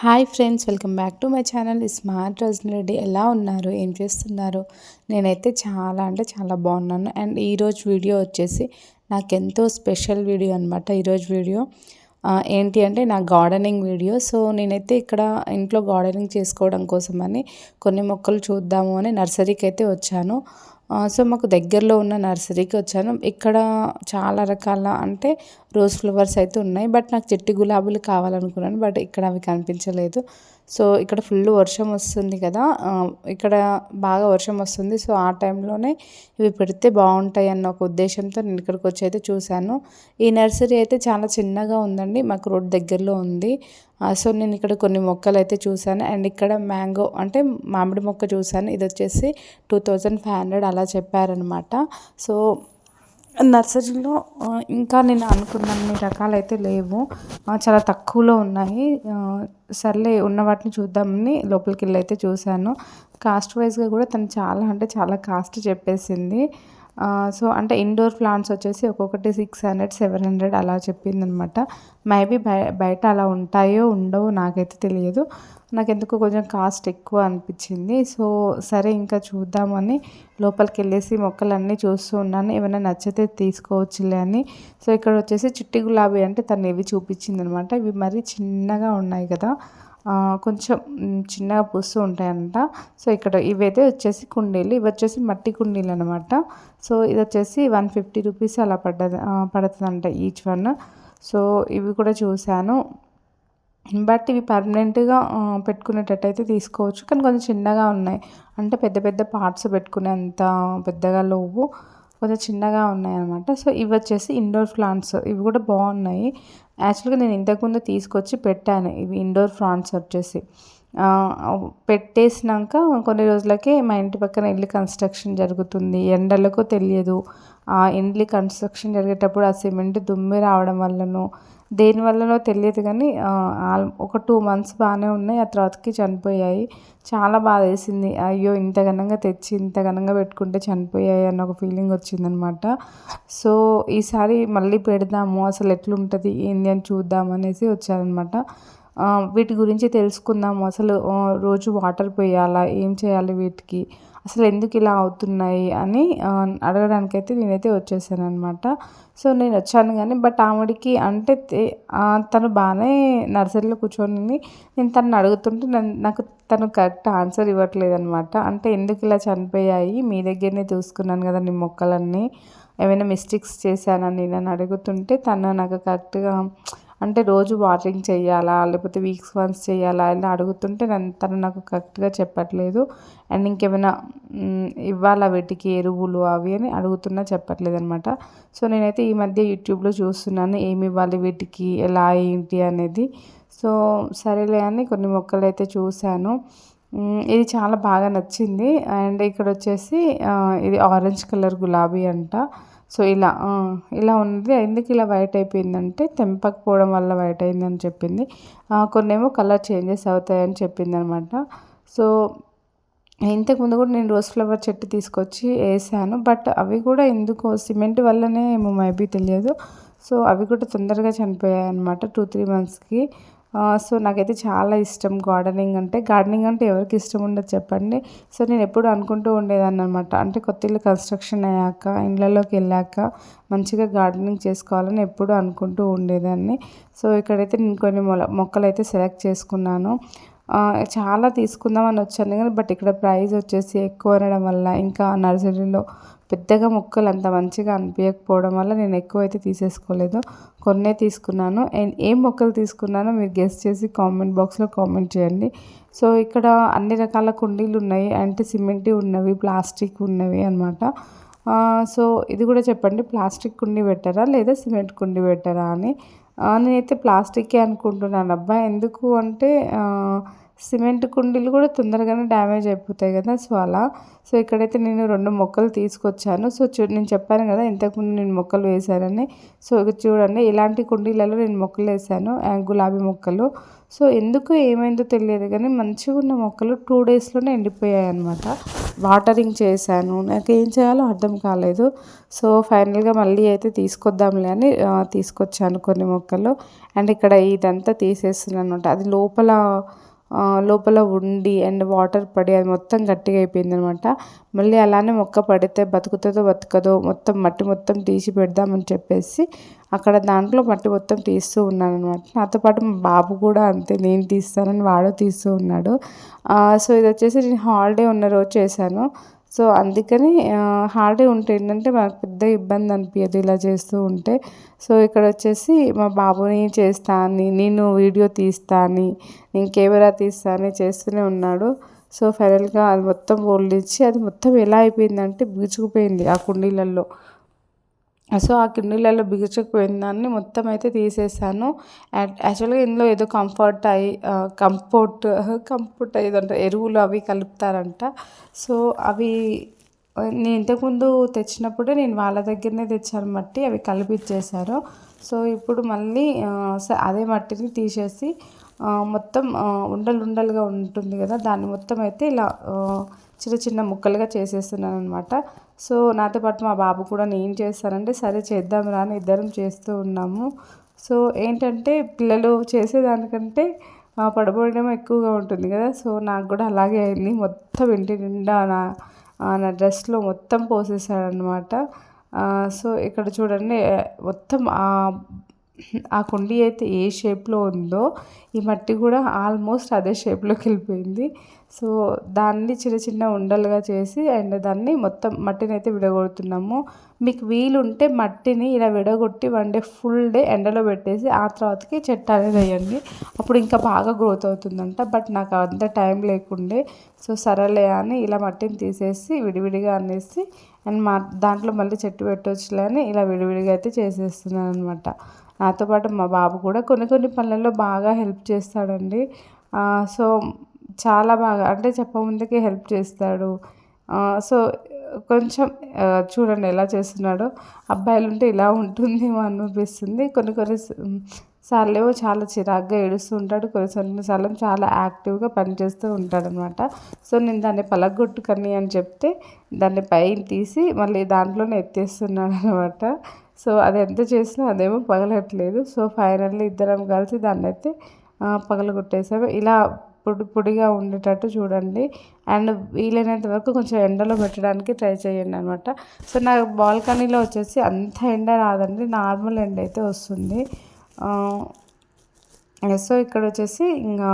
Hi friends welcome back to my channel. Smart Rajani Reddy ఎలా ఉన్నారు? ఏం చేస్తున్నారు? నేనైతే చాలా అంటే చాలా బాగున్నాను. అండ్ ఈరోజు వీడియో వచ్చేసి నాకు ఎంతో స్పెషల్ వీడియో అనమాట ఈరోజు వీడియో ఏంటి అంటే నా గార్డెనింగ్ వీడియో. సో నేనైతే ఇక్కడ ఇంట్లో గార్డెనింగ్ చేసుకోవడం కోసమని కొన్ని మొక్కలు చూద్దాము అని నర్సరీకి అయితే వచ్చాను. సో మాకు దగ్గరలో ఉన్న నర్సరీకి వచ్చాను. ఇక్కడ చాలా రకాల అంటే రోజ్ ఫ్లవర్స్ అయితే ఉన్నాయి. బట్ నాకు చెట్టు గులాబీలు కావాలనుకున్నాను. బట్ ఇక్కడ అవి కనిపించలేదు. సో ఇక్కడ ఫుల్ వర్షం వస్తుంది కదా ఇక్కడ బాగా వర్షం వస్తుంది. సో ఆ టైంలోనే ఇవి పెడితే బాగుంటాయి అన్న ఒక ఉద్దేశంతో నేను ఇక్కడికి వచ్చి అయితే చూశాను. ఈ నర్సరీ అయితే చాలా చిన్నగా ఉందండి మాకు రోడ్ దగ్గరలో ఉంది. సో నేను ఇక్కడ కొన్ని మొక్కలు అయితే చూశాను. అండ్ ఇక్కడ మ్యాంగో అంటే మామిడి మొక్క చూశాను. ఇది వచ్చేసి టూ థౌజండ్ ఫైవ్ హండ్రెడ్ అలా చెప్పారనమాట సో నర్సరీలో ఇంకా నేను అనుకున్నన్ని రకాలైతే లేవు. చాలా తక్కువలో ఉన్నాయి. సర్లే ఉన్న వాటిని చూద్దామని లోపలికి వెళ్ళి అయితే చూశాను. కాస్ట్ వైజ్గా కూడా తను చాలా అంటే చాలా కాస్ట్ చెప్పేసింది. సో అంటే ఇండోర్ ప్లాంట్స్ వచ్చేసి ఒక్కొక్కటి సిక్స్ హండ్రెడ్ సెవెన్ హండ్రెడ్ అలా చెప్పిందనమాట. మేబీ బయట అలా ఉంటాయో ఉండవో నాకైతే తెలియదు. నాకు ఎందుకు కొంచెం కాస్ట్ ఎక్కువ అనిపించింది. సో సరే ఇంకా చూద్దామని లోపలికి వెళ్ళేసి మొక్కలన్నీ చూస్తూ ఉన్నాను. ఏమైనా నచ్చితే తీసుకోవచ్చులే అని. సో ఇక్కడ వచ్చేసి చిట్టి గులాబీ అంటే తను ఇవి చూపించింది అనమాట ఇవి మరీ చిన్నగా ఉన్నాయి కదా. కొంచెం చిన్నగా పూస్తూ ఉంటాయంట. సో ఇక్కడ ఇవైతే వచ్చేసి కుండీలు. ఇవి వచ్చేసి మట్టి కుండీలు అనమాట సో ఇది వచ్చేసి వన్ ఫిఫ్టీ రూపీస్ అలా పడ్డది పడుతుందంట ఈచ్ వన్. సో ఇవి కూడా చూశాను. బట్ ఇవి పర్మనెంట్గా పెట్టుకునేటట్టయితే తీసుకోవచ్చు. కానీ కొంచెం చిన్నగా ఉన్నాయి. అంటే పెద్ద పెద్ద పార్ట్స్ పెట్టుకునేంత పెద్దగా లేవు. కొంచెం చిన్నగా ఉన్నాయి అనమాట సో ఇవి వచ్చేసి ఇండోర్ ప్లాంట్స్ ఇవి కూడా బాగున్నాయి. యాక్చువల్గా నేను ఇంతకుముందు తీసుకొచ్చి పెట్టాను. ఇవి ఇండోర్ ప్లాంట్స్ వచ్చేసి. పెట్టేసినాక కొన్ని రోజులకే మా ఇంటి పక్కన ఇల్లు కన్స్ట్రక్షన్ జరుగుతుంది. ఎండలకు తెలియదు. ఆ ఇండ్లు కన్స్ట్రక్షన్ జరిగేటప్పుడు ఆ సిమెంట్ దుమ్మి రావడం వల్లనో దేని వల్లనో తెలియదు కానీ ఆల్ ఒక టూ మంత్స్ బాగానే ఉన్నాయి. ఆ తర్వాతకి చనిపోయాయి. చాలా బాధ వేసింది. అయ్యో ఇంత ఘనంగా తెచ్చి ఇంత ఘనంగా పెట్టుకుంటే చనిపోయాయి అన్న ఒక ఫీలింగ్ వచ్చిందనమాట. సో ఈసారి మళ్ళీ పెడదాము అసలు ఎట్లుంటుంది ఏంది అని చూద్దాం అనేసి వచ్చారనమాట. వీటి గురించి తెలుసుకుందాము. అసలు రోజు వాటర్ పోయాలా ఏం చేయాలి వీటికి? అసలు ఎందుకు ఇలా అవుతున్నాయి అని అడగడానికైతే నేనైతే వచ్చేసాను అనమాట సో నేను వచ్చాను కానీ బట్ ఆవిడకి అంటే తను బాగానే నర్సరీలో కూర్చొని నేను తను అడుగుతుంటే నాకు తను కరెక్ట్ ఆన్సర్ ఇవ్వట్లేదు అనమాట అంటే ఎందుకు ఇలా చనిపోయాయి మీ దగ్గరనే చూసుకున్నాను కదా నీ మొక్కలన్నీ ఏమైనా మిస్టేక్స్ చేశానని నేను అడుగుతుంటే తను నాకు కరెక్ట్గా అంటే రోజు వాటరింగ్ చేయాలా లేకపోతే వీక్స్ వన్స్ చేయాలా ఇలా అడుగుతుంటే తను నాకు కరెక్ట్గా చెప్పట్లేదు. అండ్ ఇంకేమైనా ఇవ్వాలా వీటికి ఎరువులు అవి అని అడుగుతున్నా చెప్పట్లేదు అనమాట సో నేనైతే ఈ మధ్య యూట్యూబ్లో చూస్తున్నాను ఏమి ఇవ్వాలి వీటికి ఎలా ఏంటి అనేది. సో సరేలే అని కొన్ని మొక్కలు అయితే చూశాను. ఇది చాలా బాగా నచ్చింది. అండ్ ఇక్కడ వచ్చేసి ఇది ఆరెంజ్ కలర్ గులాబీ అంట. సో ఇలా ఇలా ఉంది ఎందుకు ఇలా వైట్ అయిపోయిందంటే తెంపకపోవడం వల్ల వైట్ అయిందని చెప్పింది. కొన్ని ఏమో కలర్ చేంజెస్ అవుతాయని చెప్పింది అనమాట సో ఇంతకుముందు కూడా నేను రోజ్ ఫ్లవర్ చెట్టు తీసుకొచ్చి వేసాను. బట్ అవి కూడా ఎందుకో సిమెంట్ వల్లనే ఏమో మైబీ తెలియదు. సో అవి కూడా తొందరగా చనిపోయాయి అనమాట టూ త్రీ మంత్స్కి. సో నాకైతే చాలా ఇష్టం గార్డెనింగ్ అంటే గార్డెనింగ్ అంటే ఎవరికి ఇష్టం ఉండదు చెప్పండి. సో నేను ఎప్పుడు అనుకుంటూ ఉండేదాన్ని అనమాట అంటే కొత్త ఇల్లు కన్స్ట్రక్షన్ అయ్యాక ఇళ్ళలోకి వెళ్ళాక మంచిగా గార్డెనింగ్ చేసుకోవాలని ఎప్పుడు అనుకుంటూ ఉండేదాన్ని. సో ఇక్కడైతే నేను కొన్ని మొల మొక్కలు అయితే సెలెక్ట్ చేసుకున్నాను. చాలా తీసుకుందామని వచ్చాను. కానీ బట్ ఇక్కడ ప్రైస్ వచ్చేసి ఎక్కువ అనడం వల్ల ఇంకా నర్సరీలో పెద్దగా మొక్కలు అంత మంచిగా అనిపించకపోవడం వల్ల నేను ఎక్కువ అయితే తీసేసుకోలేదు. కొన్నే తీసుకున్నాను. అండ్ ఏం మొక్కలు తీసుకున్నానో మీరు గెస్ట్ చేసి కామెంట్ బాక్స్లో కామెంట్ చేయండి. సో ఇక్కడ అన్ని రకాల కుండీలు ఉన్నాయి. అంటే సిమెంట్ ఉన్నవి ప్లాస్టిక్ ఉన్నవి అనమాట సో ఇది కూడా చెప్పండి. ప్లాస్టిక్ కుండీ పెట్టారా లేదా సిమెంట్ కుండీ పెట్టారా అని? నేనైతే ప్లాస్టిక్కే అనుకుంటున్నాను. అబ్బా ఎందుకు అంటే సిమెంట్ కుండీలు కూడా తొందరగానే డ్యామేజ్ అయిపోతాయి కదా సో అలా సో ఇక్కడైతే నేను రెండు మొక్కలు తీసుకొచ్చాను. సో చూ నేను చెప్పాను కదా ఇంతకుముందు నేను మొక్కలు వేశానని. సో చూడండి ఇలాంటి కుండీలలో నేను మొక్కలు వేసాను గులాబీ మొక్కలు. సో ఎందుకు ఏమైందో తెలియదు కానీ మంచిగా ఉన్న మొక్కలు టూ డేస్లోనే ఎండిపోయాయి అనమాట వాటరింగ్ చేశాను. నాకు ఏం చేయాలో అర్థం కాలేదు. సో ఫైనల్గా మళ్ళీ అయితే తీసుకొద్దాంలే అని తీసుకొచ్చాను కొన్ని మొక్కలు. అండ్ ఇక్కడ ఇదంతా తీసేస్తున్నాను అనమాట అది లోపల లోపల ఉండి అండ్ వాటర్ పడి అది మొత్తం గట్టిగా అయిపోయింది అనమాట మళ్ళీ అలానే మొక్క పడితే బతుకుతుందో బతకదో మొత్తం మట్టి మొత్తం తీసి పెడదామని చెప్పేసి అక్కడ దాంట్లో మట్టి మొత్తం తీస్తూ ఉన్నాను అనమాట నాతో పాటు మా బాబు కూడా అంతే నేను తీస్తానని వాడు తీస్తూ ఉన్నాడు. సో ఇది వచ్చేసి నేను హాలిడే ఉన్న రోజు చేశాను. సో అందుకని హాలిడే ఉంటే ఏంటంటే మాకు పెద్ద ఇబ్బంది అనిపించదు ఇలా చేస్తూ ఉంటే. సో ఇక్కడ వచ్చేసి మా బాబుని చేస్తా అని నేను వీడియో తీస్తా అని నేను కెమెరా తీస్తా అని చేస్తూనే ఉన్నాడు. సో ఫైనల్గా అది మొత్తం ఇచ్చి అది మొత్తం ఎలా అయిపోయిందంటే బీచుకుపోయింది ఆ కుండీలలో సో ఆ కిడ్నీలలో బిగుచుకుపోయిన దాన్ని మొత్తం అయితే తీసేసాను యాక్చువల్గా ఇందులో ఏదో కంఫర్ట్ అయ్యి కంఫర్ట్ కంఫర్ట్ అయ్యేదంట ఎరువులు అవి కలుపుతారంట. సో అవి నేను ఇంతకుముందు తెచ్చినప్పుడే నేను వాళ్ళ దగ్గరనే తెచ్చాను మట్టి అవి కలిపిచ్చేసారు. సో ఇప్పుడు మళ్ళీ అదే మట్టిని తీసేసి మొత్తం ఉండలు ఉండలుగా ఉంటుంది కదా దాన్ని మొత్తం అయితే ఇలా చిన్న చిన్న ముక్కలుగా చేసేస్తున్నాను అనమాట సో నాతో పాటు మా బాబు కూడా నేను చేస్తానంటే సరే చేద్దాం రా అని ఇద్దరం చేస్తూ ఉన్నాము. సో ఏంటంటే పిల్లలు చేసేదానికంటే పడబోయడం ఎక్కువగా ఉంటుంది కదా. సో నాకు కూడా అలాగే అయింది. మొత్తం ఇంటి నిండా నా నా డ్రెస్లో మొత్తం పోసేసాడనమాట సో ఇక్కడ చూడండి మొత్తం ఆ కుండీ అయితే ఏ షేప్లో ఉందో ఈ మట్టి కూడా ఆల్మోస్ట్ అదే షేప్లోకి వెళ్ళిపోయింది. సో దాన్ని చిన్న చిన్న ఉండలుగా చేసి అండ్ దాన్ని మొత్తం మట్టిని అయితే విడగొడుతున్నాము. మీకు వీలుంటే మట్టిని ఇలా విడగొట్టి వన్ డే ఫుల్ డే ఎండలో పెట్టేసి ఆ తర్వాతకి చెట్టు అనేది వేయండి. అప్పుడు ఇంకా బాగా గ్రోత్ అవుతుందంట. బట్ నాకు అంత టైం లేకుండే. సో సరేలే అని ఇలా మట్టిని తీసేసి విడివిడిగా అనేసి అండ్ మా దాంట్లో మళ్ళీ చెట్టు పెట్టవచ్చులే అని ఇలా విడివిడిగా అయితే చేసేస్తున్నాను అనమాట నాతో పాటు మా బాబు కూడా కొన్ని కొన్ని పనులలో బాగా హెల్ప్ చేస్తాడండి. సో చాలా బాగా అంటే చెప్పముందుకే హెల్ప్ చేస్తాడు. సో కొంచెం చూడండి ఎలా చేస్తున్నాడో. అబ్బాయిలు ఉంటే ఇలా ఉంటుందేమో అనిపిస్తుంది. కొన్ని కొన్ని సార్లేమో చాలా చిరాగ్గా ఏడుస్తూ ఉంటాడు. కొన్ని సార్లు చాలా యాక్టివ్గా పనిచేస్తూ ఉంటాడనమాట. సో నేను దాన్ని పలగొట్టుకని అని చెప్తే దాన్ని పైన తీసి మళ్ళీ దాంట్లోనే ఎత్తేస్తున్నాడు అనమాట సో అది ఎంత చేసినా అదేమో పగలట్లేదు. సో ఫైనల్లీ ఇద్దరం కలిసి దాన్ని అయితే పగలగొట్టేసాము. ఇలా పొడి పొడిగా ఉండేటట్టు చూడండి. అండ్ వీలైనంత వరకు కొంచెం ఎండలో పెట్టడానికి ట్రై చేయండి అనమాట సో నాకు బాల్కనీలో వచ్చేసి అంత ఎండ రాదండి. నార్మల్ ఎండ అయితే వస్తుంది. సో ఇక్కడ వచ్చేసి ఇంకా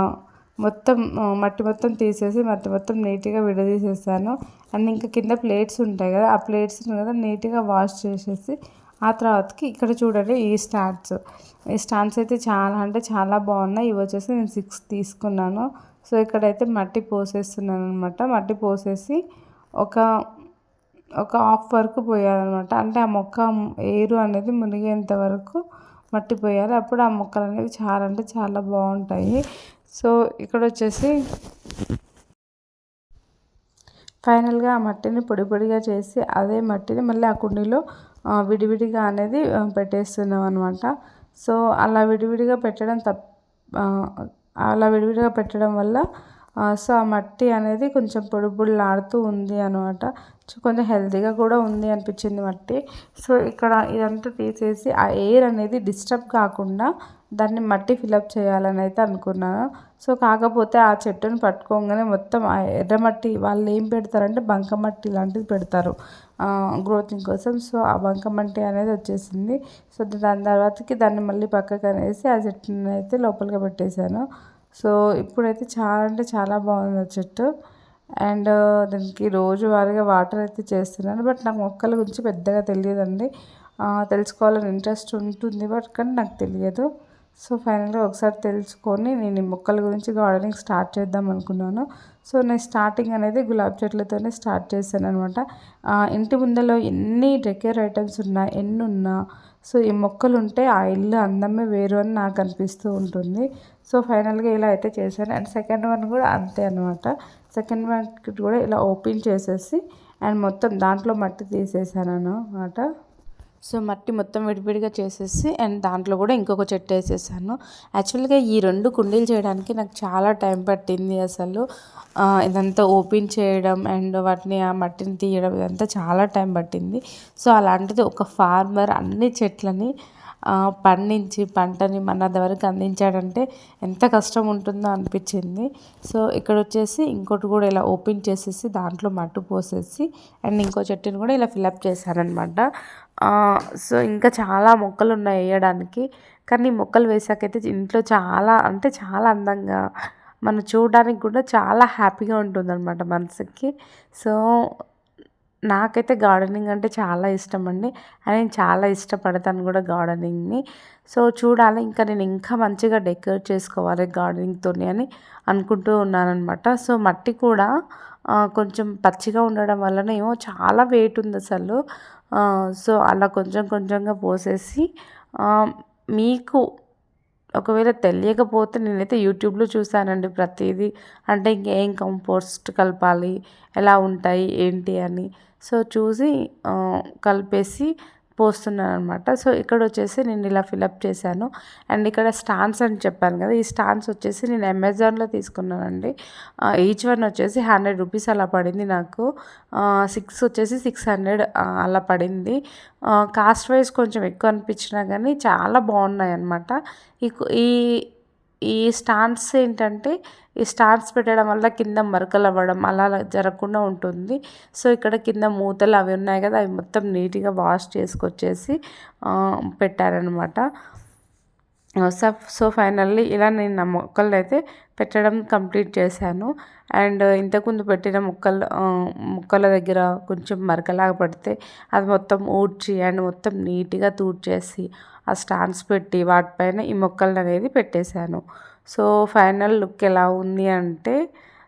మొత్తం మట్టి మొత్తం తీసేసి మట్టి మొత్తం నీట్గా విడదీసేసాను. అండ్ ఇంకా కింద ప్లేట్స్ ఉంటాయి కదా ఆ ప్లేట్స్ కదా నీట్గా వాష్ చేసేసి ఆ తర్వాతకి ఇక్కడ చూడండి ఈ స్టాండ్స్. ఈ స్టాండ్స్ అయితే చాలా అంటే చాలా బాగున్నాయి. ఇవి వచ్చేసి నేను సిక్స్ తీసుకున్నాను. సో ఇక్కడైతే మట్టి పోసేస్తున్నాను అనమాట మట్టి పోసేసి ఒక ఒక హాఫ్ వరకు పోయాలన్నమాట. అంటే ఆ మొక్క ఏరు అనేది మునిగేంత వరకు మట్టి పోయాలి. అప్పుడు ఆ మొక్కలు అనేవి చాలా అంటే చాలా బాగుంటాయి. సో ఇక్కడ వచ్చేసి ఫైనల్గా ఆ మట్టిని పొడి పొడిగా చేసి అదే మట్టిని మళ్ళీ ఆ కుండీలో విడివిడిగా అనేది పెట్టేస్తున్నాం అనమాట సో అలా విడివిడిగా పెట్టడం తప్ప అలా విడివిడిగా పెట్టడం వల్ల సో ఆ మట్టి అనేది కొంచెం పొడి పొడిలాడుతూ ఉంది అనమాట సో కొంచెం హెల్తీగా కూడా ఉంది అనిపించింది మట్టి. సో ఇక్కడ ఇదంతా తీసేసి ఆ ఎయిర్ అనేది డిస్టర్బ్ కాకుండా దాన్ని మట్టి ఫిలప్ చేయాలని అయితే అనుకున్నాను. సో కాకపోతే ఆ చెట్టును పట్టుకోగానే మొత్తం ఆ ఎర్రమట్టి వాళ్ళు ఏం పెడతారంటే బంకమట్టి లాంటిది పెడతారు గ్రోతింగ్ కోసం. సో ఆ బంకమట్టి అనేది వచ్చేసింది. సో దాని తర్వాతకి దాన్ని మళ్ళీ పక్కకు అనేసి ఆ చెట్టుని అయితే లోపలికి పెట్టేశాను. సో ఇప్పుడైతే చాలా అంటే చాలా బాగుంది ఆ చెట్టు. అండ్ దానికి రోజువారీగా వాటర్ అయితే చేస్తున్నాను. బట్ నాకు మొక్కల గురించి పెద్దగా తెలియదండి. తెలుసుకోవాలని ఇంట్రెస్ట్ ఉంటుంది. బట్ కానీ నాకు తెలియదు. సో ఫైనల్గా ఒకసారి తెలుసుకొని నేను ఈ మొక్కల గురించి గార్డెనింగ్ స్టార్ట్ చేద్దాం అనుకున్నాను. సో నేను స్టార్టింగ్ అనేది గులాబీ చెట్లతోనే స్టార్ట్ చేశాను అనమాట ఇంటి ముందలో ఎన్ని డెకేర్ ఐటమ్స్ ఉన్నా ఎన్ని ఉన్నా సో ఈ మొక్కలు ఉంటే ఆ ఇల్లు అందమే వేరు అని నాకు అనిపిస్తూ ఉంటుంది. సో ఫైనల్గా ఇలా అయితే చేశాను. అండ్ సెకండ్ వన్ కూడా అంతే అనమాట సెకండ్ వన్ కూడా ఇలా ఓపెన్ చేసేసి అండ్ మొత్తం దాంట్లో మట్టి తీసేసాను అనమాట సో మట్టి మొత్తం విడివిడిగా చేసేసి అండ్ దాంట్లో కూడా ఇంకొక చెట్టు వేసేసాను. యాక్చువల్గా ఈ రెండు కుండీలు చేయడానికి నాకు చాలా టైం పట్టింది అసలు. ఇదంతా ఓపెన్ చేయడం అండ్ వాటిని ఆ మట్టిని తీయడం ఇదంతా చాలా టైం పట్టింది. సో అలాంటిది ఒక ఫార్మర్ అన్ని చెట్లని పండించి పంటని మన వరకు అందించాడంటే ఎంత కష్టం ఉంటుందో అనిపించింది. సో ఇక్కడ వచ్చేసి ఇంకోటి కూడా ఇలా ఓపెన్ చేసేసి దాంట్లో మట్టు పోసేసి అండ్ ఇంకో చెట్టుని కూడా ఇలా ఫిలప్ చేశానమాట సో ఇంకా చాలా మొక్కలు ఉన్నాయి వేయడానికి. కానీ మొక్కలు వేసాకైతే ఇంట్లో చాలా అంటే చాలా అందంగా మనం చూడడానికి కూడా చాలా హ్యాపీగా ఉంటుందన్నమాట మనసుకి. సో నాకైతే గార్డెనింగ్ అంటే చాలా ఇష్టం అండి అండ్ నేను చాలా ఇష్టపడతాను కూడా గార్డెనింగ్ని. సో చూడాలి. ఇంకా నేను ఇంకా మంచిగా డెకరేట్ చేసుకోవాలి గార్డెనింగ్తో అని అనుకుంటూ ఉన్నానమాట సో మట్టి కూడా కొంచెం పచ్చిగా ఉండడం వలన ఏమో చాలా వెయిట్ ఉంది అసలు. సో అలా కొంచెం కొంచెంగా పోసేసి మీకు ఒకవేళ తెలియకపోతే నేనైతే యూట్యూబ్లో చూసానండి ప్రతిదీ. అంటే ఇంకేం కంపోస్ట్ కలపాలి ఎలా ఉంటాయి ఏంటి అని. సో చూసి కలిపేసి పోస్తున్నాను అనమాట సో ఇక్కడ వచ్చేసి నేను ఇలా ఫిలప్ చేశాను. అండ్ ఇక్కడ స్టాండ్స్ అని చెప్పాను కదా ఈ స్టాండ్స్ వచ్చేసి నేను అమెజాన్లో తీసుకున్నానండి. ఈచ్ వన్ వచ్చేసి హండ్రెడ్ రూపీస్ అలా పడింది నాకు. సిక్స్ వచ్చేసి సిక్స్ హండ్రెడ్ అలా పడింది. కాస్ట్ వైజ్ కొంచెం ఎక్కువ అనిపించినా కానీ చాలా బాగున్నాయి అనమాట ఈ ఈ స్టాండ్స్ ఏంటంటే ఈ స్టాండ్స్ పెట్టడం వల్ల కింద మరకలు అవ్వడం అలా జరగకుండా ఉంటుంది. సో ఇక్కడ కింద మూతలు అవి ఉన్నాయి కదా అవి మొత్తం నీట్గా వాష్ చేసుకొచ్చేసి పెట్టారనమాట సో సో ఫైనల్లీ ఇలా నేను నా మొక్కలు అయితే పెట్టడం కంప్లీట్ చేశాను. అండ్ ఇంతకుముందు పెట్టిన మొక్కలు మొక్కల దగ్గర కొంచెం మరకలాగా పడితే అది మొత్తం ఊడ్చి అండ్ మొత్తం నీట్గా తూడ్చేసి ఆ స్టాండ్స్ పెట్టి వాటిపైన ఈ మొక్కలు అనేది పెట్టేశాను. సో ఫైనల్ లుక్ ఎలా ఉంది అంటే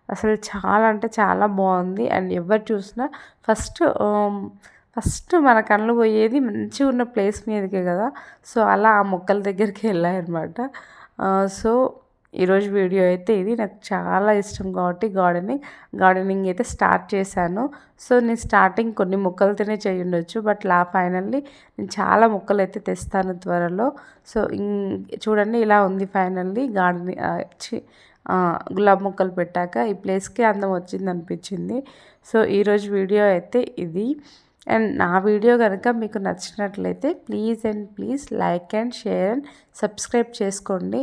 అసలు చాలా అంటే చాలా బాగుంది. అండ్ ఎవరు చూసినా ఫస్ట్ ఫస్ట్ మన కళ్ళు పోయేది మంచిగా ఉన్న ప్లేస్ మీదకే కదా. సో అలా ఆ మొక్కల దగ్గరికి వెళ్ళాయన్నమాట. సో ఈరోజు వీడియో అయితే ఇది. నాకు చాలా ఇష్టం కాబట్టి గార్డెనింగ్. గార్డెనింగ్ అయితే స్టార్ట్ చేశాను. సో నేను స్టార్టింగ్ కొన్ని మొక్కలతోనే చేయి ఉండొచ్చు బట్ లా ఫైనల్లీ నేను చాలా మొక్కలు అయితే తెస్తాను త్వరలో. సో చూడండి ఇలా ఉంది ఫైనల్లీ గార్డెనింగ్ గులాబ్ మొక్కలు పెట్టాక ఈ ప్లేస్కి అందం వచ్చింది అనిపించింది సో ఈరోజు వీడియో అయితే ఇది. అండ్ నా వీడియో కనుక మీకు నచ్చినట్లయితే please and please like and share and subscribe చేసుకోండి.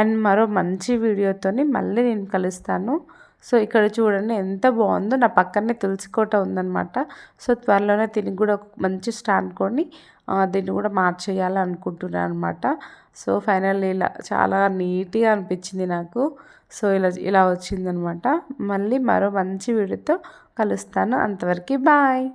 అండ్ మరో మంచి వీడియోతోని మళ్ళీ నేను కలుస్తాను. సో ఇక్కడ చూడండి ఎంత బాగుందో. నా పక్కనే తులసికోట ఉందనమాట సో త్వరలోనే దీనికి కూడా ఒక మంచి స్టాండ్ కొని దీన్ని కూడా మార్చేయాలి అనుకుంటున్నాను అనమాట సో ఫైనల్ ఇలా చాలా నీట్గా అనిపించింది నాకు. సో ఇలా ఇలా వచ్చిందనమాట మళ్ళీ మరో మంచి వీడియోతో కలుస్తాను. అంతవరకు బాయ్.